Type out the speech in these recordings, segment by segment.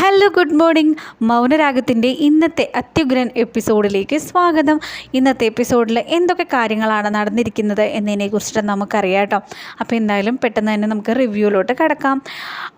Hello good morning മൗനരാഗത്തിന്റെ ഇന്നത്തെ അത്യുഗ്രൻ എപ്പിസോഡിലേക്ക് സ്വാഗതം. ഇന്നത്തെ എപ്പിസോഡിൽ എന്തൊക്കെ കാര്യങ്ങളാണ് നടന്നിരിക്കുന്നത് എന്നതിനെക്കുറിച്ചിട്ട് നമുക്കറിയാം കേട്ടോ. അപ്പോൾ എന്തായാലും പെട്ടെന്ന് തന്നെ നമുക്ക് റിവ്യൂലോട്ട് കിടക്കാം.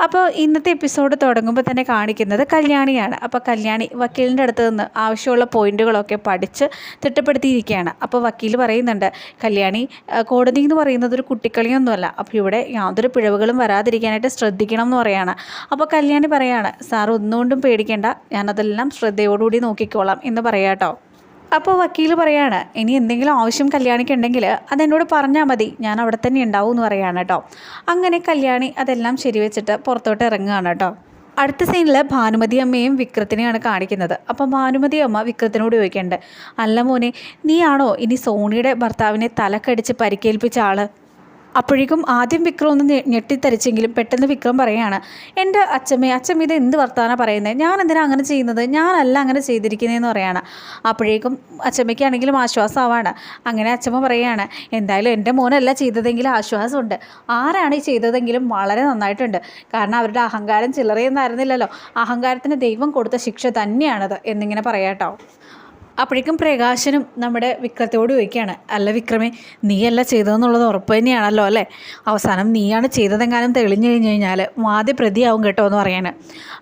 അപ്പോൾ ഇന്നത്തെ എപ്പിസോഡ് തുടങ്ങുമ്പോൾ തന്നെ കാണിക്കുന്നത് കല്യാണിയാണ്. അപ്പോൾ കല്യാണി വക്കീലിന്റെ അടുത്ത് നിന്ന് ആവശ്യമുള്ള പോയിന്റുകളൊക്കെ പഠിച്ച് തിട്ടപ്പെടുത്തിയിരിക്കുകയാണ്. അപ്പോൾ വക്കീൽ പറയുന്നുണ്ട് കല്യാണി കോടതി എന്ന് പറയുന്നത് ഒരു കുട്ടിക്കളിയൊന്നുമല്ല. അപ്പോൾ ഇവിടെ യാതൊരു പിഴവുകളും വരാതിരിക്കാനായിട്ട് ശ്രദ്ധിക്കണം എന്ന് പറയുകയാണ് അപ്പോൾ കല്യാണി പറയുകയാണ് സാർ ഒന്നുകൊണ്ടും പേടിക്കേണ്ട. ഞാനതെല്ലാം ശ്രദ്ധയോടുകൂടി നോക്കിക്കോളാം എന്ന് പറയാട്ടോ അപ്പോൾ വക്കീൽ പറയാണ് ഇനി എന്തെങ്കിലും ആവശ്യം കല്യാണിക്കുണ്ടെങ്കിൽ അതെന്നോട് പറഞ്ഞാൽ മതി. ഞാൻ അവിടെ തന്നെ ഉണ്ടാവും എന്ന് പറയാണ് കേട്ടോ അങ്ങനെ കല്യാണി അതെല്ലാം ശരിവെച്ചിട്ട് പുറത്തോട്ട് ഇറങ്ങുകയാണ് കേട്ടോ അടുത്ത സീനിൽ ഭാനുമതി അമ്മയും വിക്രത്തിനെയാണ് കാണിക്കുന്നത്. അപ്പം ഭാനുമതി അമ്മ വിക്രത്തിനോട് ചോദിക്കേണ്ടത് അല്ല മോനെ നീയാണോ ഇനി സോണിയുടെ ഭർത്താവിനെ തലക്കടിച്ച് പരിക്കേൽപ്പിച്ച ആൾ? അപ്പോഴേക്കും ആദ്യം വിക്രം ഒന്ന് ഞെട്ടിത്തരിച്ചെങ്കിലും പെട്ടെന്ന് വിക്രം പറയാണ് എന്റെ അച്ഛമ്മ അച്ഛമ്മ ഇത് എന്ത് വർത്താനം പറയുന്നത് ഞാൻ എന്തിനാണ് അങ്ങനെ ചെയ്യുന്നത്? ഞാനല്ല അങ്ങനെ ചെയ്തിരിക്കുന്നതെന്ന് പറയാണ്. അപ്പോഴേക്കും അച്ഛമ്മയ്ക്കാണെങ്കിലും ആശ്വാസമാവാണ്. അങ്ങനെ അച്ഛമ്മ പറയാണ് എന്തായാലും എന്റെ മോനല്ല ചെയ്തതെങ്കിൽ ആശ്വാസമുണ്ട്. ആരാണ് ഈ ചെയ്തതെങ്കിലും വളരെ നന്നായിട്ടുണ്ട്. കാരണം അവരുടെ അഹങ്കാരം ചില്ലറയൊന്നായിരുന്നില്ലല്ലോ അഹങ്കാരത്തിന് ദൈവം കൊടുത്ത ശിക്ഷ തന്നെയാണത് എന്നിങ്ങനെ പറയാട്ടോ. അപ്പോഴേക്കും പ്രകാശനും നമ്മുടെ വിക്രത്തോട് ചോദിക്കുകയാണ് അല്ല വിക്രമേ നീയല്ല ചെയ്തതെന്നുള്ളത് ഉറപ്പ് തന്നെയാണല്ലോ അല്ലേ? അവസാനം നീയാണ് ചെയ്തതെങ്ങാനും തെളിഞ്ഞു കഴിഞ്ഞ് കഴിഞ്ഞാൽ ആദ്യ പ്രതിയാവും കേട്ടോ എന്ന് പറയാണ്.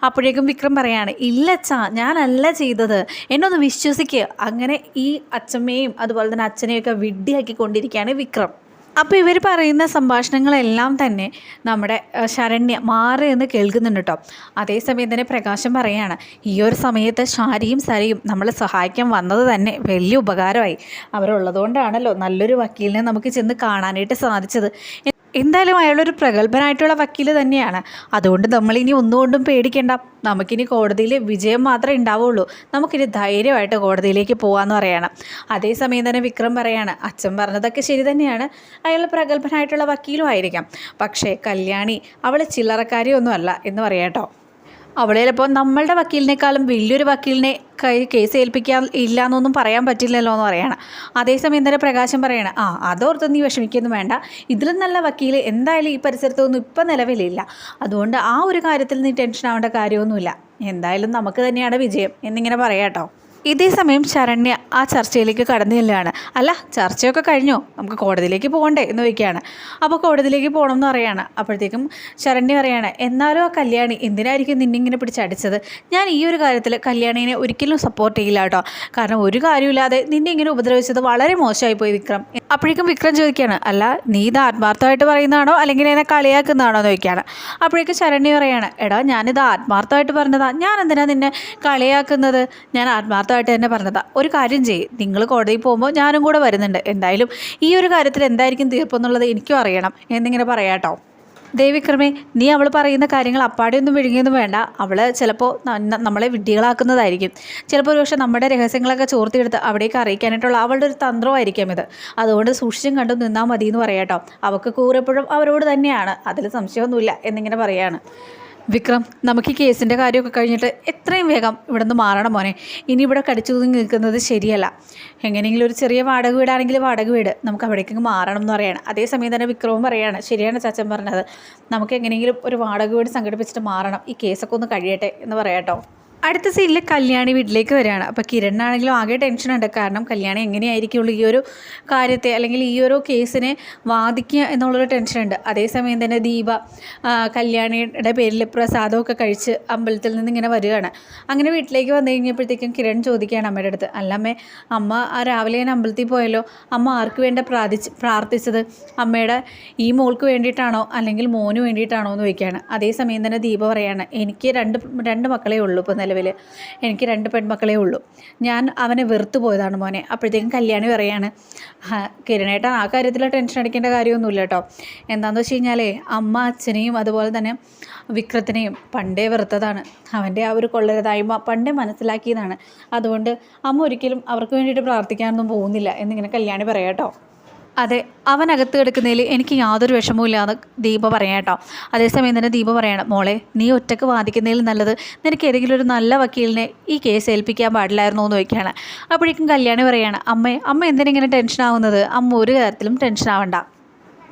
അപ്പോഴേക്കും വിക്രം പറയാണ് ഇല്ല അച്ഛാ ഞാനല്ല ചെയ്തത്. എന്നൊന്ന് വിശ്വസിക്കുക അങ്ങനെ ഈ അച്ഛമ്മയും അതുപോലെ തന്നെ അച്ഛനെയൊക്കെ വിഡ്ഢിയാക്കിക്കൊണ്ടിരിക്കുകയാണ് വിക്രം. അപ്പോൾ ഇവർ പറയുന്ന സംഭാഷണങ്ങളെല്ലാം തന്നെ നമ്മുടെ ശരണ്യ മാറി എന്ന് കേൾക്കുന്നുണ്ട് കേട്ടോ അതേസമയം തന്നെ പ്രകാശം പറയാണ് ഈ ഒരു സമയത്ത് ഷാരിയും സരയും നമ്മളെ സഹായിക്കാൻ വന്നത് തന്നെ വലിയ ഉപകാരമായി. അവരുള്ളതുകൊണ്ടാണല്ലോ നല്ലൊരു വക്കീലിനെ നമുക്ക് ചെന്ന് കാണാനായിട്ട് സാധിച്ചത്. എന്തായാലും അയാളൊരു പ്രഗത്ഭനായിട്ടുള്ള വക്കീൽ തന്നെയാണ്. അതുകൊണ്ട് നമ്മളിനി ഒന്നുകൊണ്ടും പേടിക്കേണ്ട. നമുക്കിനി കോടതിയിൽ വിജയം മാത്രമേ ഉണ്ടാവുള്ളൂ. നമുക്കിനി ധൈര്യമായിട്ട് കോടതിയിലേക്ക് പോകാമെന്ന് പറയണം. അതേസമയം തന്നെ വിക്രം പറയാണ് അച്ഛൻ പറഞ്ഞതൊക്കെ ശരി തന്നെയാണ്. അയാൾ പ്രഗത്ഭനായിട്ടുള്ള വക്കീലും ആയിരിക്കാം. പക്ഷേ കല്യാണി അവൾ ചില്ലറക്കാരിയൊന്നുമല്ല എന്ന് പറയാട്ടോ. അവളെ ചിലപ്പോൾ നമ്മളുടെ വക്കീലിനേക്കാളും വലിയൊരു വക്കീലിനെ കേസ് ഏൽപ്പിക്കാൻ ഇല്ല എന്നൊന്നും പറയാൻ പറ്റില്ലല്ലോ എന്ന് പറയണം. അതേസമയം തന്നെ പ്രകാശം പറയണം ആ അതോർത്ത് നീ വിഷമിക്കൊന്നും വേണ്ട. ഇതിലും നല്ല വക്കീൽ എന്തായാലും ഈ പരിസരത്തൊന്നും ഇപ്പം നിലവിലില്ല. അതുകൊണ്ട് ആ ഒരു കാര്യത്തിൽ നീ ടെൻഷൻ ആവേണ്ട കാര്യമൊന്നുമില്ല. എന്തായാലും നമുക്ക് തന്നെയാണ് വിജയം. എന്നിങ്ങനെ പറയാട്ടോ. ഇതേ സമയം ശരണ്യ ആ ചർച്ചയിലേക്ക് കടന്നു ചെല്ലുകയാണ്. അല്ല ചർച്ചയൊക്കെ കഴിഞ്ഞോ? നമുക്ക് കോടതിയിലേക്ക് പോകണ്ടേ? എന്ന് വയ്ക്കുകയാണ് അപ്പോൾ കോടതിയിലേക്ക് പോകണം എന്ന് പറയാണ് അപ്പോഴത്തേക്കും ശരണ്യ പറയാണ് എന്നാലും ആ കല്യാണി എന്തിനായിരിക്കും നിന്നിങ്ങനെ പിടിച്ചടിച്ചത് ഞാൻ ഈ ഒരു കാര്യത്തിൽ കല്യാണീനെ ഒരിക്കലും സപ്പോർട്ട് ചെയ്യില്ല കേട്ടോ. കാരണം ഒരു കാര്യമില്ലാതെ നിന്നെ ഇങ്ങനെ ഉപദ്രവിച്ചത് വളരെ മോശമായി പോയി വിക്രം. അപ്പോഴേക്കും വിക്രം ചോദിക്കുകയാണ് അല്ല നീ ഇത് ആത്മാർത്ഥമായിട്ട് പറയുന്നതാണോ? അല്ലെങ്കിൽ എന്നെ കളിയാക്കുന്നതാണോ? എന്ന് ചോദിക്കുകയാണ്. അപ്പോഴേക്കും ശരണ്യ പറയാണ് എടാ ഞാനിത് ആത്മാർത്ഥമായിട്ട് പറഞ്ഞതാ. ഞാൻ എന്തിനാ നിന്നെ കളിയാക്കുന്നത്? ഞാൻ ആത്മാർത്ഥമായിട്ട് തന്നെ പറഞ്ഞതാണ് ഒരു കാര്യം ചെയ്യും നിങ്ങൾ കോടതിയിൽ പോകുമ്പോൾ ഞാനും കൂടെ വരുന്നുണ്ട്. എന്തായാലും ഈ ഒരു കാര്യത്തിൽ എന്തായിരിക്കും തീർപ്പെന്നുള്ളത് എനിക്കും അറിയണം. എന്നിങ്ങനെ പറയാട്ടോ ദേവിക്രമേ നീ അവൾ പറയുന്ന കാര്യങ്ങൾ അപ്പാടെയൊന്നും വിഴുങ്ങിയൊന്നും വേണ്ട. അവൾ ചിലപ്പോൾ നമ്മളെ വിഡ്ഢികളാക്കുന്നതായിരിക്കും. ചിലപ്പോൾ ഒരു പക്ഷേ നമ്മുടെ രഹസ്യങ്ങളൊക്കെ ചോർത്തിയെടുത്ത് അവിടേക്ക് അറിയിക്കാനായിട്ടുള്ള അവളുടെ ഒരു തന്ത്രമായിരിക്കും ഇത്. അതുകൊണ്ട് സൂക്ഷിച്ചും കണ്ടു നിന്നാൽ മതി എന്ന് പറയാട്ടോ അവൾക്ക് കൂറെപ്പോഴും അവരോട് തന്നെയാണ്. അതിൽ സംശയമൊന്നുമില്ല. എന്നിങ്ങനെ പറയാണ്. വിക്രം നമുക്ക് ഈ കേസിന്റെ കാര്യമൊക്കെ കഴിഞ്ഞിട്ട് എത്രയും വേഗം ഇവിടെ നിന്ന് മാറണം മോനെ. ഇനി ഇവിടെ കടിച്ചു നിൽക്കുന്നത് ശരിയല്ല. എങ്ങനെയെങ്കിലും ഒരു ചെറിയ വാടക വീടാണെങ്കിൽ വാടക വീട്. നമുക്ക് അവിടേക്ക് മാറണം എന്ന് പറയാണ്. അതേസമയം തന്നെ വിക്രവും പറയുകയാണ് ശരിയാണ് ചാച്ചൻ പറഞ്ഞത്. നമുക്ക് എങ്ങനെയെങ്കിലും ഒരു വാടക വീട് സംഘടിപ്പിച്ചിട്ട് മാറണം. ഈ കേസൊക്കെ ഒന്ന് കഴിയട്ടെ എന്ന് പറയാട്ടോ. അടുത്ത സീനിൽ കല്യാണി വീട്ടിലേക്ക് വരികയാണ്. അപ്പോൾ കിരണിനാണെങ്കിലും ആകെ ടെൻഷനുണ്ട് കാരണം കല്യാണി എങ്ങനെയായിരിക്കുള്ളൂ ഈ ഒരു കാര്യത്തെ അല്ലെങ്കിൽ ഈ ഒരു കേസിനെ വാദിക്കുക എന്നുള്ളൊരു ടെൻഷനുണ്ട് അതേസമയം തന്നെ ദീപ കല്യാണിയുടെ പേരിൽ പ്രസാദമൊക്കെ കഴിച്ച് അമ്പലത്തിൽ നിന്ന് ഇങ്ങനെ വരികയാണ്. അങ്ങനെ വീട്ടിലേക്ക് വന്നു കഴിഞ്ഞപ്പോഴത്തേക്കും കിരൺ ചോദിക്കുകയാണ് അമ്മയുടെ അടുത്ത്. അല്ലമ്മേ അമ്മ ആ രാവിലെ ഞാൻ അമ്പലത്തിൽ പോയല്ലോ. അമ്മ ആർക്ക് വേണ്ട പ്രാർത്ഥിച്ച് പ്രാർത്ഥിച്ചത്? അമ്മയുടെ ഈ മോൾക്ക് വേണ്ടിയിട്ടാണോ അല്ലെങ്കിൽ മോന് വേണ്ടിയിട്ടാണോ? എന്ന് ചോദിക്കുകയാണ്. അതേസമയം തന്നെ ദീപ പറയാണ് എനിക്ക് രണ്ട് രണ്ട് മക്കളേ ഉള്ളൂ. ഇപ്പോൾ നിലവിൽ എനിക്ക് രണ്ട് പെൺമക്കളേ ഉള്ളൂ. ഞാൻ അവനെ വെറുത്തു പോയതാണ് മോനെ. അപ്പോഴത്തേക്കും കല്യാണി പറയാണ് "ആ, കിരണേട്ടൻ ആ കാര്യത്തിൽ ടെൻഷൻ അടിക്കേണ്ട കാര്യമൊന്നുമില്ല കേട്ടോ എന്താണെന്ന് വെച്ച് കഴിഞ്ഞാലേ അമ്മ അച്ഛനെയും അതുപോലെ തന്നെ വിക്രത്തിനെയും പണ്ടേ വെറുത്തതാണ്. അവന്റെ ആ ഒരു കൊള്ളരുതായ്മ പണ്ടേ മനസ്സിലാക്കിയതാണ്. അതുകൊണ്ട് അമ്മ ഒരിക്കലും അവർക്ക് വേണ്ടിയിട്ട് പ്രാർത്ഥിക്കാനൊന്നും പോകുന്നില്ല എന്നിങ്ങനെ കല്യാണി പറയാം കേട്ടോ അതെ അവനകത്ത് കിടക്കുന്നതിൽ എനിക്ക് യാതൊരു വിഷമവും ഇല്ലാന്ന് ദീപ പറയാം കേട്ടോ. അതേസമയം തന്നെ ദീപ പറയണം മോളെ നീ ഒറ്റയ്ക്ക് വാദിക്കുന്നതിൽ നല്ലത് നിനക്ക് ഏതെങ്കിലും ഒരു നല്ല വക്കീലിനെ ഈ കേസ് ഏൽപ്പിക്കാൻ പാടില്ലായിരുന്നു? എന്ന് ചോദിക്കുകയാണ്. അപ്പോഴേക്കും കല്യാണി പറയാണ് അമ്മേ അമ്മ എന്തിനിങ്ങനെ ടെൻഷൻ ആവുന്നത് അമ്മ ഒരു കാര്യത്തിലും ടെൻഷൻ ആവണ്ട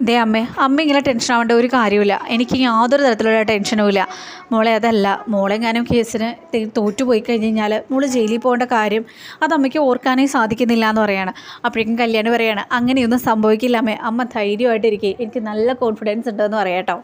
ദേ അമ്മേ അമ്മ ഇങ്ങനെ ടെൻഷൻ ആവേണ്ട ഒരു കാര്യമില്ല എനിക്ക് യാതൊരു തരത്തിലുള്ള ടെൻഷനും ഇല്ല. മോളെ അതല്ല. മോളെങ്ങാനും കേസിന് തോറ്റുപോയി കഴിഞ്ഞ് കഴിഞ്ഞാൽ മോൾ ജയിലിൽ പോകേണ്ട കാര്യം അത് അമ്മയ്ക്ക് ഓർക്കാനേ സാധിക്കുന്നില്ല എന്ന് പറയാണ്. അപ്പോഴേക്കും കല്യാണം പറയാണ് അങ്ങനെയൊന്നും സംഭവിക്കില്ല അമ്മേ. അമ്മ ധൈര്യമായിട്ടിരിക്കുക എനിക്ക് നല്ല കോൺഫിഡൻസ് ഉണ്ടെന്ന് പറയാട്ടോ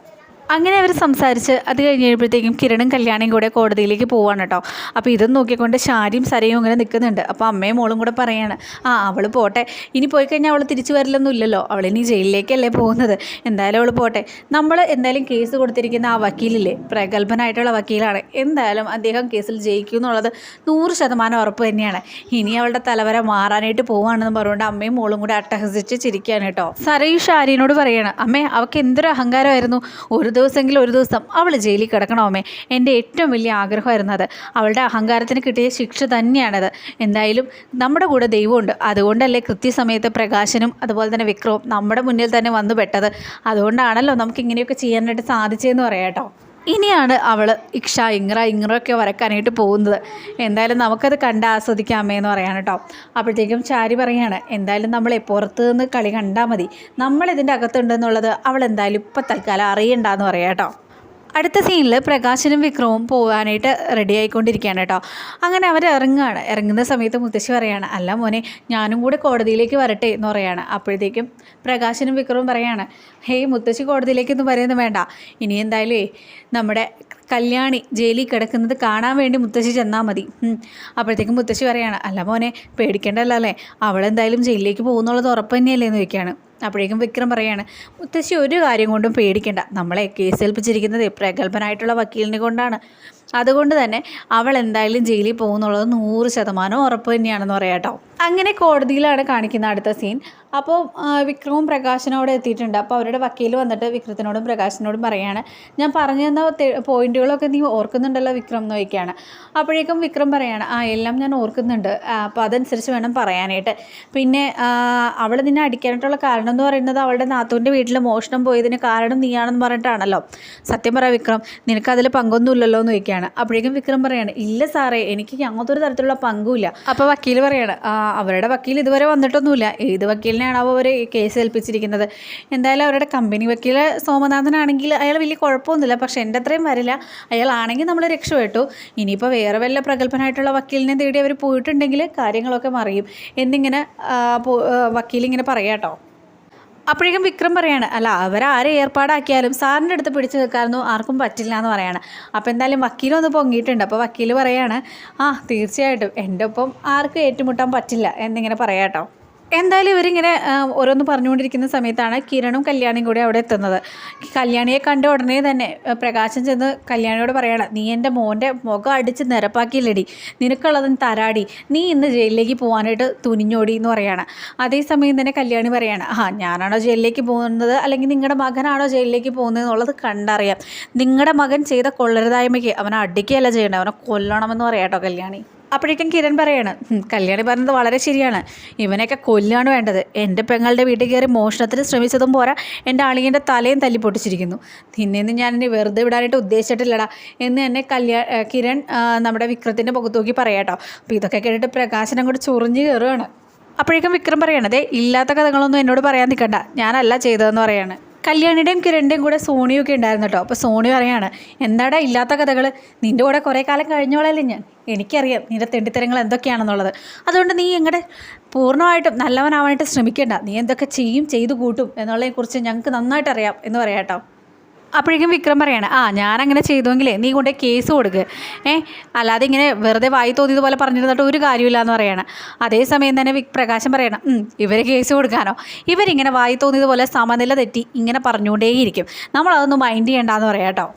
അങ്ങനെ അവർ സംസാരിച്ച് അത് കഴിഞ്ഞ് കഴിയുമ്പോഴത്തേക്കും കിരണും കല്യാണിയും കൂടെ കോടതിയിലേക്ക് പോവാണ് കേട്ടോ അപ്പോൾ ഇതും നോക്കിക്കൊണ്ട് ഷാരിയും സരയും ഇങ്ങനെ നിൽക്കുന്നുണ്ട് അപ്പോൾ അമ്മയും മോളും കൂടെ പറയാണ് ആ അവൾ പോട്ടെ. ഇനി പോയി കഴിഞ്ഞാൽ അവൾ തിരിച്ചു വരില്ലൊന്നും ഇല്ലല്ലോ അവൾ ഇനി ജയിലിലേക്കല്ലേ പോകുന്നത്. എന്തായാലും അവൾ പോട്ടെ. നമ്മൾ എന്തായാലും കേസ് കൊടുത്തിരിക്കുന്ന ആ വക്കീലില്ലേ? പ്രഗത്ഭനായിട്ടുള്ള വക്കീലാണ്. എന്തായാലും അദ്ദേഹം കേസിൽ ജയിക്കും എന്നുള്ളത് നൂറ് ശതമാനം ഉറപ്പ് തന്നെയാണ്. ഇനി അവളുടെ തലവര മാറാനായിട്ട് പോവുകയാണെന്ന് പറഞ്ഞുകൊണ്ട് അമ്മയും മോളും കൂടെ അട്ടഹസിച്ച് ചിരിക്കുകയാണ് കേട്ടോ സരയും ഷാരിനോട് പറയാണ് അമ്മേ അവൾക്ക് എന്തൊരു അഹങ്കാരമായിരുന്നു. ഒരു ദിവസമെങ്കിലും ഒരു ദിവസം അവൾ ജയിലിൽ കിടക്കണമേ എന്റെ ഏറ്റവും വലിയ ആഗ്രഹമായിരുന്നത് അവളുടെ അഹങ്കാരത്തിന് കിട്ടിയ ശിക്ഷ തന്നെയാണത്. എന്തായാലും നമ്മുടെ കൂടെ ദൈവമുണ്ട്. അതുകൊണ്ടല്ലേ കൃത്യസമയത്ത് പ്രകാശനും അതുപോലെ തന്നെ വിക്രവും നമ്മുടെ മുന്നിൽ തന്നെ വന്നു പെട്ടത് അതുകൊണ്ടാണല്ലോ നമുക്ക് ഇങ്ങനെയൊക്കെ ചെയ്യാനായിട്ട് സാധിച്ചതെന്ന് പറയാം കേട്ടോ. ഇനിയാണ് അവൾ ഇക്ഷ ഇങ്ങറ ഇങ്ങറൊക്കെ വരക്കാനായിട്ട് പോകുന്നത്. എന്തായാലും നമുക്കത് കണ്ട് ആസ്വദിക്കാമേ എന്ന് പറയാണ് കേട്ടോ അപ്പോഴത്തേക്കും ചാരി പറയാണ് എന്തായാലും നമ്മളെ പുറത്ത് നിന്ന് കളി കണ്ടാൽ മതി. നമ്മളിതിന്റെ അകത്തുണ്ടെന്നുള്ളത് അവൾ എന്തായാലും ഇപ്പം തൽക്കാലം അറിയണ്ടെന്ന് പറയാം കേട്ടോ അടുത്ത സീനിൽ പ്രകാശനും വിക്രവും പോകാനായിട്ട് റെഡി ആയിക്കൊണ്ടിരിക്കുകയാണ് കേട്ടോ. അങ്ങനെ അവർ ഇറങ്ങുകയാണ് ഇറങ്ങുന്ന സമയത്ത് മുത്തശ്ശി പറയാണ് അല്ല മോനെ ഞാനും കൂടെ കോടതിയിലേക്ക് വരട്ടെ എന്ന് പറയാണ്. അപ്പോഴത്തേക്കും പ്രകാശനും വിക്രവും പറയാണ് ഹേയ് മുത്തശ്ശി കോടതിയിലേക്കൊന്നും പറയുന്നത് വേണ്ട. ഇനി എന്തായാലും നമ്മുടെ കല്യാണി ജയിലിൽ കിടക്കുന്നത് കാണാൻ വേണ്ടി മുത്തശ്ശി ചെന്നാൽ മതി. അപ്പോഴത്തേക്കും മുത്തശ്ശി പറയാണ് അല്ല മോനെ പേടിക്കേണ്ടല്ലോ അല്ലേ? അവളെന്തായാലും ജയിലിലേക്ക് പോകുന്നുള്ളത് ഉറപ്പ് തന്നെയല്ലേ? എന്ന് ചോദിക്കുകയാണ്. അപ്പോഴേക്കും വിക്രം പറയാണ് മുത്തശ്ശി ഒരു കാര്യം കൊണ്ടും പേടിക്കേണ്ട. നമ്മളെ കേസേൽപ്പിച്ചിരിക്കുന്നത് പ്രഗത്ഭനായിട്ടുള്ള വക്കീലിനെ കൊണ്ടാണ്. അതുകൊണ്ട് തന്നെ അവൾ എന്തായാലും ജയിലിൽ പോകുന്നുള്ളത് നൂറ് ശതമാനം ഉറപ്പ് തന്നെയാണെന്ന് പറയാം കേട്ടോ. അങ്ങനെ കോടതിയിലാണ് കാണിക്കുന്ന അടുത്ത സീൻ അപ്പോൾ വിക്രമും പ്രകാശനും അവിടെ എത്തിയിട്ടുണ്ട്. അപ്പോൾ അവരുടെ വക്കീൽ വന്നിട്ട് വിക്രത്തിനോടും പ്രകാശിനോടും പറയാണ് ഞാൻ പറഞ്ഞു തന്ന പോയിന്റുകളൊക്കെ നീ ഓർക്കുന്നുണ്ടല്ലോ വിക്രം എന്ന് ചോദിക്കുകയാണ്. അപ്പോഴേക്കും വിക്രം പറയാണ് ആ എല്ലാം ഞാൻ ഓർക്കുന്നുണ്ട്. അപ്പോൾ അതനുസരിച്ച് വേണം പറയാനായിട്ട്. പിന്നെ അവൾ നിന്നെ അടിക്കാനായിട്ടുള്ള കാരണം എന്ന് പറയുന്നത് അവളുടെ നാത്തൂന്റെ വീട്ടിൽ മോഷണം പോയതിന് കാരണം നീയാണെന്ന് പറഞ്ഞിട്ടാണല്ലോ. സത്യം പറ വിക്രം നിനക്കതിൽ പങ്കൊന്നുമില്ലല്ലോ എന്ന് ചോദിക്കുകയാണ്. അപ്പോഴേക്കും വിക്രം പറയാണ് ഇല്ല സാറേ എനിക്ക് യാതൊരു തരത്തിലുള്ള പങ്കുമില്ല. അപ്പോൾ വക്കീൽ പറയാണ് "ആ, അവരുടെ വക്കീൽ ഇതുവരെ വന്നിട്ടൊന്നുമില്ല. ഏത് വക്കീലിനെയാണ് അവർ കേസ് ഏൽപ്പിച്ചിരിക്കുന്നത്? എന്തായാലും അവരുടെ കമ്പനി വക്കീൽ സോമനാഥനാണെങ്കിൽ അയാൾ വലിയ കുഴപ്പമൊന്നുമില്ല. പക്ഷെ എന്റെ അത്രയും വരില്ല. അയാളാണെങ്കിൽ നമ്മൾ രക്ഷപ്പെട്ടു. ഇനിയിപ്പോൾ വേറെ വല്ല പ്രഗത്ഭനായിട്ടുള്ള വക്കീലിനെ തേടി അവർ പോയിട്ടുണ്ടെങ്കിൽ കാര്യങ്ങളൊക്കെ മറിയും. എന്നിങ്ങനെ വക്കീലിങ്ങനെ പറയാട്ടോ അപ്പോഴേക്കും വിക്രം പറയാണ് അല്ല അവരാരെ ഏർപ്പാടാക്കിയാലും സാറിന്റെ അടുത്ത് പിടിച്ചു നിൽക്കാനൊന്നും ആർക്കും പറ്റില്ല എന്ന് പറയാണ്. അപ്പോൾ എന്തായാലും വക്കീലൊന്ന് പൊങ്ങിയിട്ടുണ്ട്. അപ്പോൾ വക്കീൽ പറയാണ് ആ തീർച്ചയായിട്ടും. എന്റെ ഒപ്പം ആർക്കും ഏറ്റുമുട്ടാൻ പറ്റില്ല എന്നിങ്ങനെ പറയാട്ടോ എന്തായാലും ഇവരിങ്ങനെ ഓരോന്ന് പറഞ്ഞുകൊണ്ടിരിക്കുന്ന സമയത്താണ് കിരണും കല്യാണിയും കൂടി അവിടെ എത്തുന്നത്. കല്യാണിയെ കണ്ട ഉടനെ തന്നെ പ്രകാശം ചെന്ന് കല്യാണിയോട് പറയണം നീ എന്റെ മോന്റെ മുഖം അടിച്ച് നിരപ്പാക്കിയില്ലടി. നിനക്കുള്ളത് തരാടി. നീ ഇന്ന് ജയിലിലേക്ക് പോകാനായിട്ട് തുനിഞ്ഞോടി എന്ന് പറയാണ്. അതേസമയം തന്നെ കല്യാണി പറയാണ് ആ ഞാനാണോ ജയിലിലേക്ക് പോകുന്നത്? അല്ലെങ്കിൽ നിങ്ങളുടെ മകനാണോ ജയിലിലേക്ക് പോകുന്നത് എന്നുള്ളത് കണ്ടറിയാം. നിങ്ങളുടെ മകൻ ചെയ്ത കൊള്ളരുതായ്മയ്ക്ക് അവനെ അടിക്കുകയല്ല ചെയ്യേണ്ടത്. അവനെ കൊല്ലണമെന്ന് പറയാട്ടോ കല്യാണി. അപ്പോഴേക്കും കിരൺ പറയാണ് കല്യാണി പറഞ്ഞത് വളരെ ശരിയാണ്. ഇവനെയൊക്കെ കൊല്ലാണ് വേണ്ടത്. എന്റെ പെങ്ങളുടെ വീട്ടിൽ കയറി മോഷണത്തിന് ശ്രമിച്ചതും പോരാ. എന്റെ അളിയന്റെ തലയും തല്ലി പൊട്ടിച്ചിരിക്കുന്നു ഞാൻ ഇനി വെറുതെ വിടാനായിട്ട് ഉദ്ദേശിച്ചിട്ടില്ലടാ. എന്ന് തന്നെ കല്യാ കിരൺ നമ്മുടെ വിക്രത്തിന്റെ മുഖത്ത് നോക്കി പറയാട്ടോ അപ്പോൾ ഇതൊക്കെ കേട്ടിട്ട് പ്രകാശനം അങ്ങോട്ട് ചൊറിഞ്ഞ് കയറുകയാണ് അപ്പോഴേക്കും വിക്രം പറയണതേ ഇല്ലാത്ത കഥകളൊന്നും എന്നോട് പറയാൻ നിൽക്കണ്ട ഞാനല്ല ചെയ്തതെന്ന് പറയാണ്. കല്യാണിയുടെയും കിരണിന്റെയും കൂടെ സോണിയൊക്കെ ഉണ്ടായിരുന്നു കേട്ടോ. അപ്പോൾ സോണി പറയാണ് എന്താടാ ഇല്ലാത്ത കഥകൾ നിന്റെ കൂടെ കുറേ കാലം കഴിഞ്ഞോളല്ലേ ഞാൻ? എനിക്കറിയാം നിന്റെ തെണ്ടിത്തരങ്ങൾ എന്തൊക്കെയാണെന്നുള്ളത്. അതുകൊണ്ട് നീ ഇങ്ങോട്ട് പൂർണമായിട്ടും നല്ലവനാവാനായിട്ട് ശ്രമിക്കേണ്ട. നീ എന്തൊക്കെ ചെയ്യും ചെയ്തു കൂട്ടും എന്നുള്ളതിനെക്കുറിച്ച് ഞങ്ങൾക്ക് നന്നായിട്ട് അറിയാം എന്ന് പറയാം കേട്ടോ. അപ്പോഴേക്കും വിക്രം പറയാണ് ആ ഞാനങ്ങനെ ചെയ്തുവെങ്കിലേ നീ കൊണ്ടേ കേസ് കൊടുക്ക്. ഏ അല്ലാതെ ഇങ്ങനെ വെറുതെ വായി തോന്നിയതുപോലെ പറഞ്ഞിരുന്നിട്ട് ഒരു കാര്യമില്ല എന്ന് പറയാണ്. അതേസമയം തന്നെ വിക് പ്രകാശം പറയണം ഇവർ കേസ് കൊടുക്കാനോ? ഇവരിങ്ങനെ വായി തോന്നിയതുപോലെ സമനില തെറ്റി ഇങ്ങനെ പറഞ്ഞുകൊണ്ടേയിരിക്കും. നമ്മളതൊന്നും മൈൻഡ് ചെയ്യണ്ടെന്ന് പറയാം കേട്ടോ.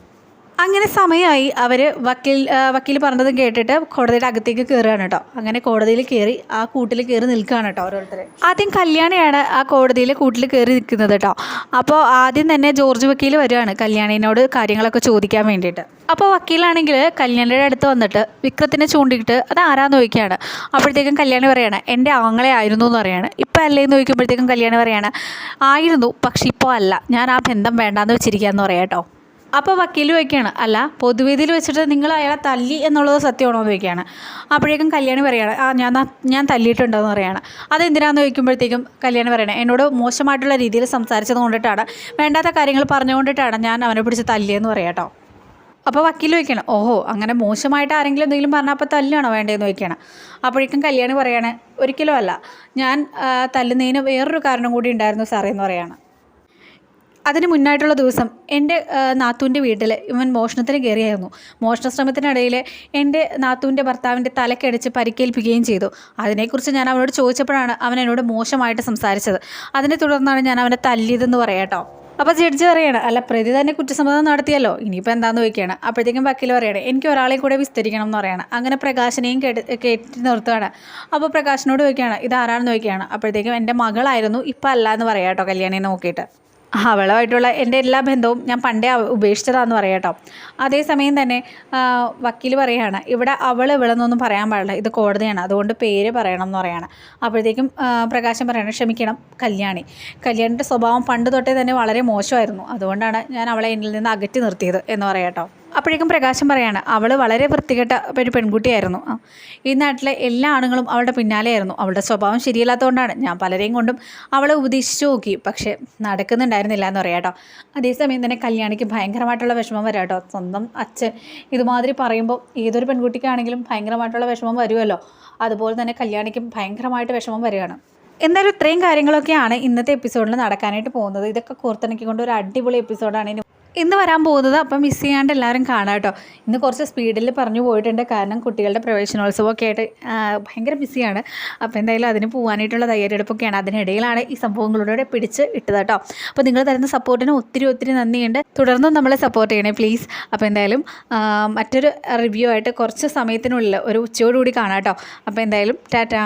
അങ്ങനെ സമയമായി അവർ വക്കീൽ വക്കീൽ പറഞ്ഞതും കേട്ടിട്ട് കോടതിയുടെ അകത്തേക്ക് കയറുകയാണ് കേട്ടോ. അങ്ങനെ കോടതിയിൽ കയറി ആ കൂട്ടിൽ കയറി നിൽക്കുകയാണ് കേട്ടോ ഓരോരുത്തർ ആദ്യം കല്യാണിയാണ് ആ കോടതിയിൽ കൂട്ടിൽ കയറി നിൽക്കുന്നത് കേട്ടോ. അപ്പോൾ ആദ്യം തന്നെ ജോർജ് വക്കീൽ വരികയാണ് കല്യാണിനോട് കാര്യങ്ങളൊക്കെ ചോദിക്കാൻ വേണ്ടിയിട്ട്. അപ്പോൾ വക്കീലാണെങ്കിൽ കല്യാണിയുടെ അടുത്ത് വന്നിട്ട് വിക്രത്തിനെ ചൂണ്ടിയിട്ട് അത് ആരാന്ന് ചോദിക്കുകയാണ്. അപ്പോഴത്തേക്കും കല്യാണി പറയാണ് എന്റെ ആങ്ങളെ ആയിരുന്നു എന്ന് പറയാണ്. ഇപ്പം അല്ലേന്ന് ചോദിക്കുമ്പോഴത്തേക്കും കല്യാണി പറയാണ് ആയിരുന്നു പക്ഷെ ഇപ്പോൾ അല്ല. ഞാൻ ആ ബന്ധം വേണ്ടാന്ന് വെച്ചിരിക്കുകയെന്ന് പറയാം കേട്ടോ. അപ്പോൾ വക്കീൽ ചോദിക്കുകയാണ് അല്ല പൊതുവേദിയിൽ വെച്ചിട്ട് നിങ്ങൾ അയാളെ തല്ലി എന്നുള്ളത് സത്യമാണോ? എന്ന് ചോദിക്കുകയാണ്. അപ്പോഴേക്കും കല്യാണി പറയുകയാണ് ആ ഞാൻ ഞാൻ തല്ലിയിട്ടുണ്ടെന്ന് പറയുകയാണ്. അതെന്തിനാന്ന് ചോദിക്കുമ്പോഴത്തേക്കും കല്യാണി പറയണേ എന്നോട് മോശമായിട്ടുള്ള രീതിയിൽ സംസാരിച്ചത് കൊണ്ടിട്ടാണ് വേണ്ടാത്ത കാര്യങ്ങൾ പറഞ്ഞുകൊണ്ടിട്ടാണ് ഞാൻ അവനെ പിടിച്ച് തല്ലിയെന്ന് പറയാം കേട്ടോ അപ്പോൾ വക്കീൽ ചോദിക്കണം ഓഹോ അങ്ങനെ മോശമായിട്ട് ആരെങ്കിലും എന്തെങ്കിലും പറഞ്ഞാൽ അപ്പോൾ തല്ലാണോ വേണ്ടതെന്ന് ചോദിക്കണം അപ്പോഴേക്കും കല്യാണി പറയാണ് ഒരിക്കലും അല്ല ഞാൻ തല്ലുന്നതിന് വേറൊരു കാരണം കൂടി ഉണ്ടായിരുന്നു സാറേ എന്ന് പറയാണ്. അതിന് മുന്നായിട്ടുള്ള ദിവസം എന്റെ നാത്തൂന്റെ വീട്ടിൽ ഇവൻ മോഷണത്തിന് കയറിയായിരുന്നു. മോഷണ ശ്രമത്തിനിടയിൽ എന്റെ നാത്തൂന്റെ ഭർത്താവിന്റെ തലക്കടിച്ച് പരിക്കേൽപ്പിക്കുകയും ചെയ്തു. അതിനെക്കുറിച്ച് ഞാൻ അവനോട് ചോദിച്ചപ്പോഴാണ് അവൻ എന്നോട് മോശമായിട്ട് സംസാരിച്ചത്. അതിനെ തുടർന്നാണ് ഞാൻ അവനെ തല്ലിയതെന്ന് പറയാട്ടോ അപ്പോൾ ജഡ്ജി പറയാണ് അല്ല പ്രതി തന്നെ കുറ്റസമ്മതം നടത്തിയല്ലോ. ഇനിയിപ്പോൾ എന്താണെന്ന് ചോദിക്കുകയാണ്? അപ്പോഴത്തേക്കും വക്കീൽ പറയണേ എനിക്ക് ഒരാളെ കൂടെ വിസ്തരിക്കണം എന്ന് പറയണം. അങ്ങനെ പ്രകാശനെയും കേട്ട് കേട്ടി നിർത്തുകയാണ് അപ്പോൾ പ്രകാശനോട് ചോദിക്കുകയാണ് ഇതാരാണെന്ന് ചോദിക്കുകയാണ്? അപ്പോഴത്തേക്കും എന്റെ മകളായിരുന്നു ഇപ്പം അല്ല എന്ന് പറയാം കേട്ടോ കല്യാണിനെ നോക്കിയിട്ട്. അവളുമായിട്ടുള്ള എന്റെ എല്ലാ ബന്ധവും ഞാൻ പണ്ടേ ഉപേക്ഷിച്ചതാന്ന് പറയാം അതേസമയം തന്നെ വക്കീൽ പറയുകയാണ് ഇവിടെ അവൾ ഇവളെന്നൊന്നും പറയാൻ പാടില്ല. ഇത് കോടതിയാണ്. അതുകൊണ്ട് പേര് പറയണം എന്ന് പറയാണ്. അപ്പോഴത്തേക്കും പ്രകാശം പറയണം ക്ഷമിക്കണം കല്യാണി. കല്യാണിന്റെ സ്വഭാവം പണ്ട് തൊട്ടേ തന്നെ വളരെ മോശമായിരുന്നു. അതുകൊണ്ടാണ് ഞാൻ അവളെ എന്നിൽ നിന്ന് അകറ്റി നിർത്തിയത് എന്ന് പറയാം അപ്പോഴേക്കും പ്രകാശം പറയാണ് അവൾ വളരെ വൃത്തികെട്ട ഒരു പെൺകുട്ടിയായിരുന്നു. ഈ നാട്ടിലെ എല്ലാ ആണുങ്ങളും അവളുടെ പിന്നാലെയായിരുന്നു. അവളുടെ സ്വഭാവം ശരിയല്ലാത്തതുകൊണ്ടാണ് ഞാൻ പലരെയും കൊണ്ടും അവളെ ഉപദേശിച്ചു നോക്കി. പക്ഷേ നടക്കുന്നുണ്ടായിരുന്നില്ല എന്ന് പറയാം കേട്ടോ. അതേസമയം തന്നെ കല്യാണിക്ക് ഭയങ്കരമായിട്ടുള്ള വിഷമം വരാം കേട്ടോ. സ്വന്തം അച്ഛൻ ഇതുമാതിരി പറയുമ്പോൾ ഏതൊരു പെൺകുട്ടിക്കാണെങ്കിലും ഭയങ്കരമായിട്ടുള്ള വിഷമം വരുമല്ലോ. അതുപോലെ തന്നെ കല്യാണിക്കും ഭയങ്കരമായിട്ട് വിഷമം വരികയാണ്. എന്തായാലും ഇത്രയും കാര്യങ്ങളൊക്കെയാണ് ഇന്നത്തെ എപ്പിസോഡിൽ നടക്കാനായിട്ട് പോകുന്നത്. ഇതൊക്കെ കോർത്തിണക്കിക്കൊണ്ട് ഒരു അടിപൊളി എപ്പിസോഡാണ് ഇനി ഇന്ന് വരാൻ പോകുന്നത് അപ്പം മിസ് ചെയ്യാണ്ട് എല്ലാവരും കാണാം കേട്ടോ. ഇന്ന് കുറച്ച് സ്പീഡിൽ പറഞ്ഞു പോയിട്ടുണ്ട്. കാരണം കുട്ടികളുടെ പ്രവേശനോത്സവമൊക്കെ ആയിട്ട് ഭയങ്കര ബിസിയാണ് അപ്പോൾ എന്തായാലും അതിന് പോകാനായിട്ടുള്ള തയ്യാറെടുപ്പൊക്കെയാണ്. അതിനിടയിലാണ് ഈ സംഭവങ്ങളോടെ പിടിച്ച് ഇട്ടത് കേട്ടോ. അപ്പോൾ നിങ്ങൾ തരുന്ന സപ്പോർട്ടിന് ഒത്തിരി ഒത്തിരി നന്ദിയുണ്ട്. തുടർന്നും നമ്മളെ സപ്പോർട്ട് ചെയ്യണേ പ്ലീസ് അപ്പോൾ എന്തായാലും മറ്റൊരു റിവ്യൂ ആയിട്ട് കുറച്ച് സമയത്തിനുള്ളിൽ ഒരു ഉച്ചയോടുകൂടി കാണാം കേട്ടോ. അപ്പോൾ എന്തായാലും ടാറ്റാ.